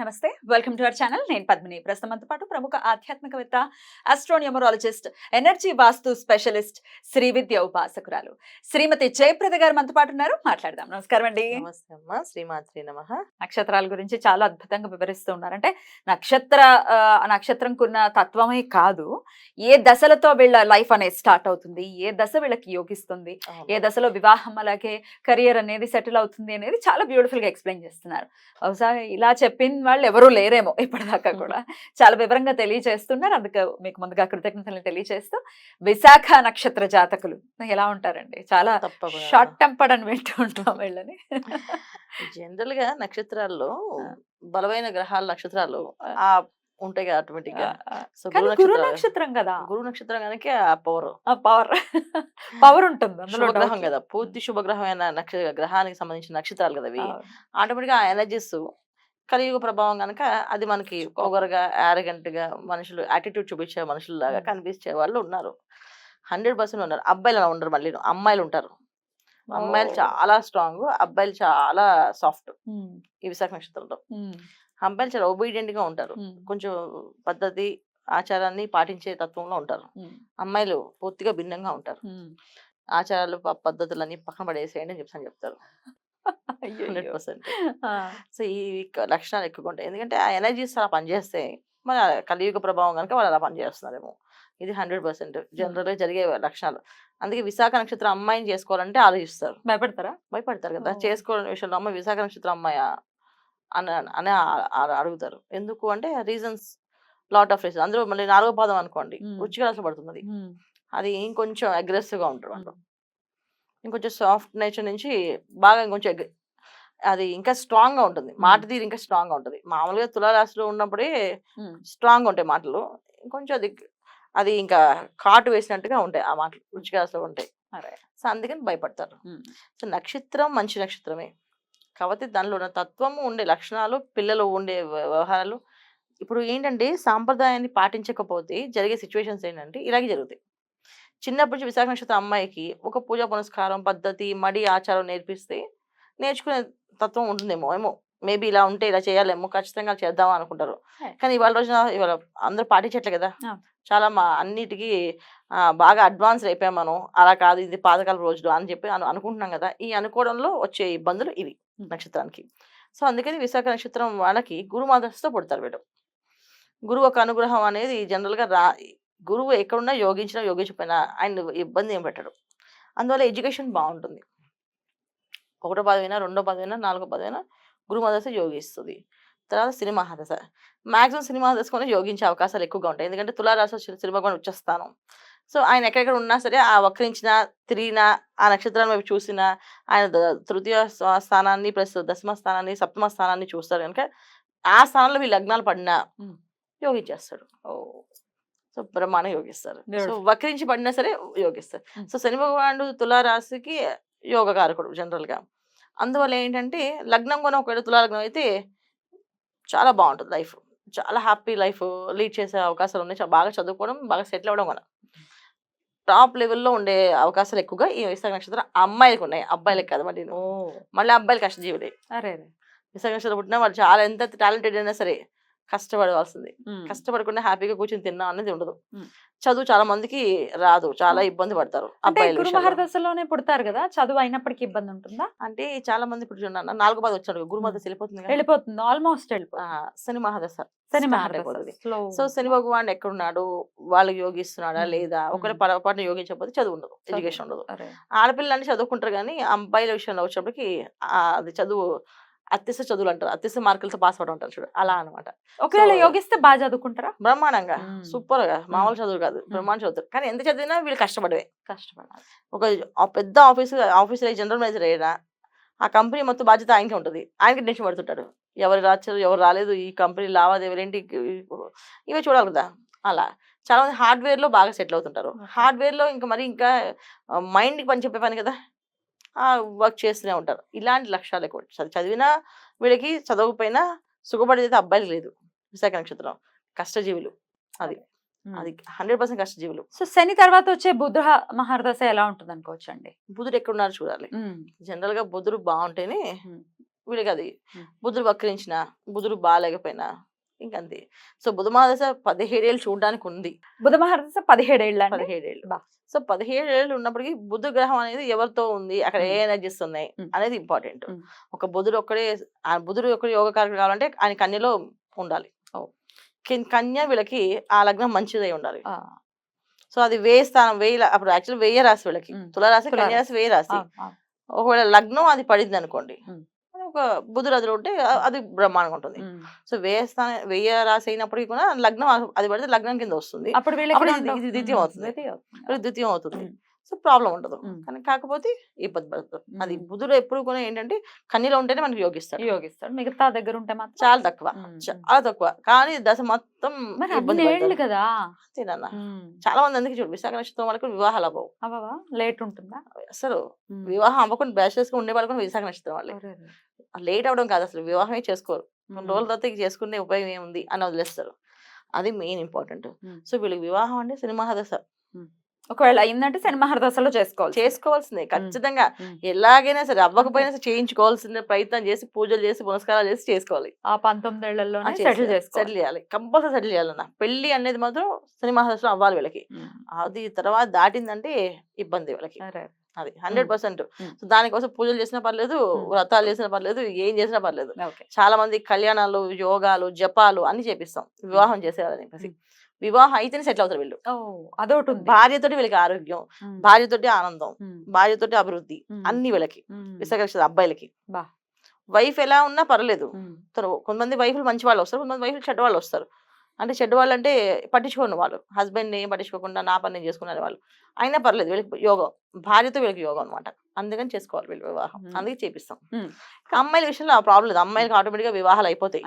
నమస్తే. Welcome to our channel నేను పద్మిని. ప్రస్తుతం మనతో పాటు ప్రముఖ ఆధ్యాత్మికవేత్త astro numerologist energy vastu specialist Shri Vidya ఉపాసకురాలు Shrimati Jayaprada గారు మనతో పాటు ఉన్నారు. మాట్లాడదాం. నమస్కారం అండి. నమస్తే అమ్మా. శ్రీమాత్రి నమ. నక్షత్రాల గురించి చాలా అద్భుతంగా వివరిస్తూ ఉన్నారు. అంటే నక్షత్ర ఆ, నక్షత్రంకున్న తత్వమే కాదు ఏ దశలతో వీళ్ళ లైఫ్ అనేది స్టార్ట్ అవుతుంది ఏ దశ వీళ్ళకి యోగిస్తుంది ఏ దశలో వివాహం అలాగే కెరియర్ అనేది సెటిల్ అవుతుంది అనేది చాలా బ్యూటిఫుల్గా ఎక్స్ప్లెయిన్ చేస్తున్నారు. బహుశా ఇలా చెప్పిన వాళ్ళు ఎవరూ లేరేమో ఇప్పటిదాకా కూడా. చాలా వివరంగా తెలియజేస్తున్నారు. అందుకే మీకు ముందుగా కృతజ్ఞతలు తెలియజేస్తూ విశాఖ నక్షత్ర జాతకులు ఎలా ఉంటారండి? చాలా షార్ట్ టెంపర్డ్ అని వింటూ ఉంటాం వీళ్ళని. జనరల్గా నక్షత్రాల్లో. బలమైన గ్రహాల నక్షత్రాలు ఆ. ఉంటాయి కదా ఆటోమేటిక్గా సో కానీ గురు నక్షత్రం కదా. గురు నక్షత్రం కనుక ఆ పవర్ ఆ పవర్ పవర్ ఉంటుంది శుభగ్రహం కదా. పూర్తి శుభగ్రహమైన నక్ష గ్రహానికి సంబంధించిన నక్షత్రాలు కదా అవి. ఆటోమేటిక్గా ఆ ఎనర్జీస్ కలియుగ ప్రభావం కనుక అది మనకి పొగరుగా arrogant గా మనుషులు యాటిట్యూడ్ చూపించే మనుషుల్లాగా. కనిపించే వాళ్ళు ఉన్నారు. హండ్రెడ్ పర్సెంట్ ఉన్నారు. అబ్బాయిలు అలా ఉండరు మళ్ళీ అమ్మాయిలు ఉంటారు. అమ్మాయిలు. చాలా స్ట్రాంగ్ అబ్బాయిలు చాలా సాఫ్ట్ ఈ విశాఖ నక్షత్రంలో. అబ్బాయిలు చాలా ఒబీడియంట్గా ఉంటారు కొంచెం పద్ధతి ఆచారాన్ని పాటించే తత్వంలో ఉంటారు. అమ్మాయిలు పూర్తిగా భిన్నంగా ఉంటారు. ఆచారాలు పద్ధతులన్నీ పక్కన పడేసేయండి అని చెప్పి చెప్తారు. హండ్రెడ్. పర్సెంట్. సో ఈ లక్షణాలు ఎక్కువ ఉంటాయి. ఎందుకంటే ఆ ఎనర్జీస్ అలా పనిచేస్తే మన కలియుగ ప్రభావం కనుక వాళ్ళు అలా పనిచేస్తున్నారేమో. ఇది హండ్రెడ్ పర్సెంట్. జనరల్గా జరిగే లక్షణాలు. అందుకే విశాఖ నక్షత్రం అమ్మాయిని చేసుకోవాలంటే ఆలోచిస్తారు. భయపడతారా? భయపడతారు కదా! ఓ. చేసుకోవాలని విషయంలో అమ్మ విశాఖ నక్షత్రం అమ్మాయా? అని అని అడుగుతారు. ఎందుకు అంటే రీజన్స్ లాట్ ఆఫ్ రీజన్స్ అందులో మళ్ళీ నాలుగో పాదం అనుకోండి. అసలు పడుతుంది అది ఇంకొంచెం అగ్రెసివ్గా ఉంటారు వాళ్ళు. ఇంకొంచెం సాఫ్ట్ నేచర్ నుంచి బాగా ఇంకొంచెం అది ఇంకా స్ట్రాంగ్గా ఉంటుంది మాట తీరు ఇంకా స్ట్రాంగ్గా ఉంటుంది. మామూలుగా తులారాశిలో ఉన్నప్పుడే. స్ట్రాంగ్ ఉంటాయి మాటలు. ఇంకొంచెం అది అది ఇంకా కాటు వేసినట్టుగా ఉంటాయి ఆ మాటలు. రుచికాసులో ఉంటాయి. సో అందుకని భయపడతారు. సో నక్షత్రం మంచి నక్షత్రమే. కాబట్టి దానిలో ఉన్న తత్వము ఉండే లక్షణాలు పిల్లలు ఉండే వ్య- వ్యవహారాలు. ఇప్పుడు ఏంటంటే సాంప్రదాయాన్ని పాటించకపోతే జరిగే సిచ్యువేషన్స్ ఏంటంటే ఇలాగే జరుగుతాయి. చిన్నప్పటి నుంచి విశాఖ నక్షత్రం అమ్మాయికి ఒక పూజా పునస్కారం పద్ధతి మడి ఆచారం నేర్పిస్తే నేర్చుకునే తత్వం ఉంటుందేమో ఏమో. మేబీ ఇలా ఉంటే ఇలా చేయాలేమో ఖచ్చితంగా చేద్దాం అనుకుంటారు. కానీ ఇవాళ రోజున ఇవాళ అందరూ పాటించట్లే కదా. చాలా మా అన్నిటికీ బాగా అడ్వాన్స్ అయిపోయాం మనం. అలా కాదు ఇది పాతకాల రోజులు అని చెప్పి అను అనుకుంటున్నాం కదా. ఈ అనుకోవడంలో వచ్చే ఇబ్బందులు ఇవి. నక్షత్రానికి. సో అందుకని విశాఖ నక్షత్రం వాళ్ళకి గురుమాదర్శతో పుడతారు వీడు గురువు ఒక అనుగ్రహం అనేది జనరల్గా రా గురువు ఎక్కడున్నా యోగించినా యోగించకపోయినా ఆయన ఇబ్బంది ఏం పెట్టడు. అందువల్ల ఎడ్యుకేషన్ బాగుంటుంది. ఒకటో పదవైనా రెండో పదవైనా నాలుగో పదవైనా గురుమదశ యోగిస్తుంది. తర్వాత సినిమా దశ మాక్సిమం సినిమా దశకొని యోగించే అవకాశాలు ఎక్కువగా ఉంటాయి. ఎందుకంటే తులారాశి సినిమా కూడా వచ్చేస్తాను సో ఆయన ఎక్కడెక్కడ ఉన్నా సరే ఆ వక్రించిన తిరిగిన ఆ నక్షత్రాన్ని వైపు చూసిన ఆయన తృతీయ స్థా- స్థానాన్ని ప్లస్ దశమ స్థానాన్ని సప్తమ స్థానాన్ని చూస్తారు కనుక ఆ స్థానంలో వీళ్ళు లగ్నాలు పడినా. యోగించేస్తాడు. ఓ, సో బ్రహ్మాండం యోగిస్తారు సో. వక్రించి పడినా సరే యోగిస్తారు. సో శని భగవానుడు తులారాశికి యోగకారకుడు జనరల్గా అందువల్ల ఏంటంటే లగ్నం కూడా ఒకవేళ తులాలగ్నం అయితే చాలా బాగుంటుంది లైఫ్. చాలా హ్యాపీ లైఫ్ లీడ్ చేసే అవకాశాలు ఉన్నాయి. చాలా బాగా చదువుకోవడం బాగా సెటిల్ అవ్వడం కూడా టాప్ లెవెల్లో ఉండే అవకాశాలు ఎక్కువగా ఈ విశాఖ నక్షత్రం అమ్మాయిలకు ఉన్నాయి. అబ్బాయిలకు కాదు మళ్ళీ మళ్ళీ అబ్బాయిలు కష్టజీవులే. విశాఖ నక్షత్రం పుట్టినా వాళ్ళు చాలా ఎంత టాలెంటెడ్ అయినా సరే కష్టపడవలసింది కష్టపడకుండా హ్యాపీగా కూర్చొని తిన్నా అనేది ఉండదు. చదువు చాలా మందికి రాదు చాలా ఇబ్బంది పడతారు అంటే అబ్బాయిల గురు విషయంలో. మహర్దశలోనే పుడతారు కదా చదువు అయినప్పటికీ ఇబ్బంది ఉంటుందా అంటే చాలా మంది ఇప్పుడు నాలుగు పది వచ్చాడు గురుమాత వెళ్ళిపోతుంది. వెళ్ళిపోతుంది ఆల్మోస్ట్ వెళ్ళిపోతుంది శని మహాదశ శని slow. సో శని భగవాన్ ఎక్కడున్నాడు వాళ్ళకి యోగిస్తున్నాడా. లేదా ఒకవేళ. పొరపాటున యోగించకపోతే చదువు ఉండదు. ఎడ్యుకేషన్ ఉండదు అరే. ఆడపిల్లలని చదువుకుంటారు కానీ అబ్బాయిల విషయంలో వచ్చేప్పటికి ఆ, అది చదువు అత్యస చదువులు అంటారు. అత్యస మార్కులతో పాస్ అవడం అంటారు చూడు. అలా అనమాట ఒకవేళ యోగిస్తే బాగా చదువుకుంటారా? బ్రహ్మాండంగా. సూపర్గా మామూలు చదువు కాదు. బ్రహ్మాండ చదువుతారు కానీ ఎంత చదివినా వీళ్ళు కష్టపడవే. కష్టపడాలి. ఒక పెద్ద ఆఫీస్ ఆఫీసర్ జనరల్ మేనేజర్ అయ్యాడా ఆ కంపెనీ మొత్తం బాధ్యత ఆయనకే ఉంటుంది. ఆయనకి టెన్షన్ పడుతుంటాడు. ఎవరు రాచారు ఎవరు రాలేదు ఈ కంపెనీ లావాదేవీలు ఏంటి ఇవే చూడాలి కదా. అలా. చాలా మంది హార్డ్వేర్లో బాగా సెటిల్ అవుతుంటారు. Okay. హార్డ్వేర్లో ఇంకా మరి ఇంకా మైండ్కి పని చెప్పే పని కదా. వర్క్ చేస్తూనే ఉంటారు. ఇలాంటి లక్ష్యాలు ఎక్కువ. చదివినా వీళ్ళకి చదవకపోయినా సుఖపడేది అబ్బాయిలు లేదు విశాఖ నక్షత్రం. కష్టజీవులు అది. అది. హండ్రెడ్ పర్సెంట్ కష్టజీవులు. సో శని తర్వాత వచ్చే బుధ మహర్దశ ఎలా ఉంటుంది అనుకోవచ్చు అండి బుధుడు ఎక్కడున్నారు చూడాలి. జనరల్గా బుధుడు బాగుంటేనే. వీళ్ళకి అది. బుధుడు వక్రించిన బుధుడు బాగాలేకపోయినా ఇంకంతే సో బుధ మహాదశ పదిహేడేళ్ళు చూడడానికి ఉంది బుధ మహర్దశ పదిహేడేళ్ళ? పదిహేడేళ్ళు. సో పదిహేడేళ్ళు ఉన్నప్పటికీ బుధ గ్రహం అనేది ఎవరితో ఉంది అక్కడ ఏ. ఎనర్జీస్ ఉన్నాయి. అనేది ఇంపార్టెంట్. ఒక బుధుడు ఒక్కడే ఆ బుధుడు ఒక్కడే యోగ కారకుడు కావాలంటే ఆయన కన్యలో ఉండాలి కన్య వీళ్ళకి ఆ లగ్నం మంచిదై ఉండాలి సో అది వేయి స్థానం వేయి అప్పుడు యాక్చువల్ వెయ్యి రాశి వీళ్ళకి. తులారాశి తులారాశి. కన్యా రాశి వేయి రాశి. ఒకవేళ లగ్నం అది పడింది అనుకోండి ఒక అది ఉంటే అది బ్రహ్మాండంగా ఉంటుంది. సో వేయ స్థానం వెయ్యి రాశి అయినప్పటికీ కూడా లగ్నం అది పడితే లగ్నం కింద వస్తుంది. అప్పుడు ద్వితీయం అవుతుంది. ద్వితీయం. అవుతుంది. సో ప్రాబ్లం ఉండదు. కానీ కాకపోతే ఇబ్బంది పడుతుంది అది. బుధుడు ఎప్పుడు కూడా ఏంటంటే కన్యలో ఉంటేనే మనకి యోగిస్తాడు. యోగిస్తాడు. మిగతా దగ్గర ఉంటే మాత్రం చాలా తక్కువ. చాలా తక్కువ. కానీ దశ మొత్తం ఇబ్బంది. కదా! అంతేనన్న. చాలా మంది అందుకే చూడు విశాఖ నక్షత్రం వాళ్ళకి వివాహాలు అవ్వవు. అవ్వవా? లేట్ ఉంటుందా? అసలు. వివాహం అవ్వకుండా బ్యాచిలర్స్గా ఉండే వాళ్ళు కూడా విశాఖ నక్షత్రం వాళ్ళే. లేట్ అవడం కాదు అసలు వివాహమే చేసుకోరు. కొన్ని. రోజుల తర్వాత చేసుకునే ఉపయోగం ఏముంది అని వదిలేస్తారు. అది మెయిన్ ఇంపార్టెంట్. సో వీళ్ళకి వివాహం అంటే సినిమా దశ ఒకవేళ అయిందంటే సినిమా హరదశలో చేసుకోవాలి చేసుకోవాల్సిందే ఖచ్చితంగా. ఎలాగైనా సరే అవ్వకపోయినా సరే చేయించుకోవాల్సిన ప్రయత్నం చేసి పూజలు చేసి పునస్కారాలు చేసి చేసుకోవాలి. ఆ పంతొమ్మిదేళ్ళలోనే సెటిల్ సెటిల్ చేసుకోవాలి. చేయాలి కంపల్సరీ సెటిల్ చేయాలన్న పెళ్ళి అనేది మాత్రం సినిమా దశలో అవ్వాలి వీళ్ళకి. అది తర్వాత దాటిందంటే ఇబ్బంది వీళ్ళకి. అది హండ్రెడ్ పర్సెంట్. సో దానికోసం పూజలు చేసినా పర్లేదు. వ్రతాలు చేసినా పర్లేదు ఏం చేసినా పర్లేదు. చాలా మంది కళ్యాణాలు యోగాలు జపాలు అన్ని చేపిస్తాం. వివాహం చేసేయాలని చెప్పేసి. ఉమ్. వివాహం అయితేనే సెటిల్ అవుతారు వీళ్ళు. అదొకటి భార్యతోటి వీళ్ళకి ఆరోగ్యం. భార్యతోటి ఆనందం. భార్యతోటి అభివృద్ధి. అన్ని వీళ్ళకి. విశాఖ అబ్బాయిలకి. వైఫ్ ఎలా ఉన్నా పర్లేదు కొంతమంది వైఫ్లు మంచి వాళ్ళు వస్తారు కొంతమంది వైఫ్లు చెడ్డ వాళ్ళు వస్తారు. అంటే చెడ్డ వాళ్ళు అంటే పట్టించుకోండి వాళ్ళు. హస్బెండ్ ఏం పట్టించుకోకుండా నా పని నేను చేసుకునే వాళ్ళు. అయినా పర్లేదు వీళ్ళకి యోగం. భార్యతో వీళ్ళకి యోగం అనమాట అందుకని చేసుకోవాలి వీళ్ళు వివాహం. అందుకే చేపిస్తాం. అమ్మాయిల విషయంలో ఆ ప్రాబ్లం లేదు. అమ్మాయిలకి ఆటోమేటిక్గా వివాహాలు అయిపోతాయి.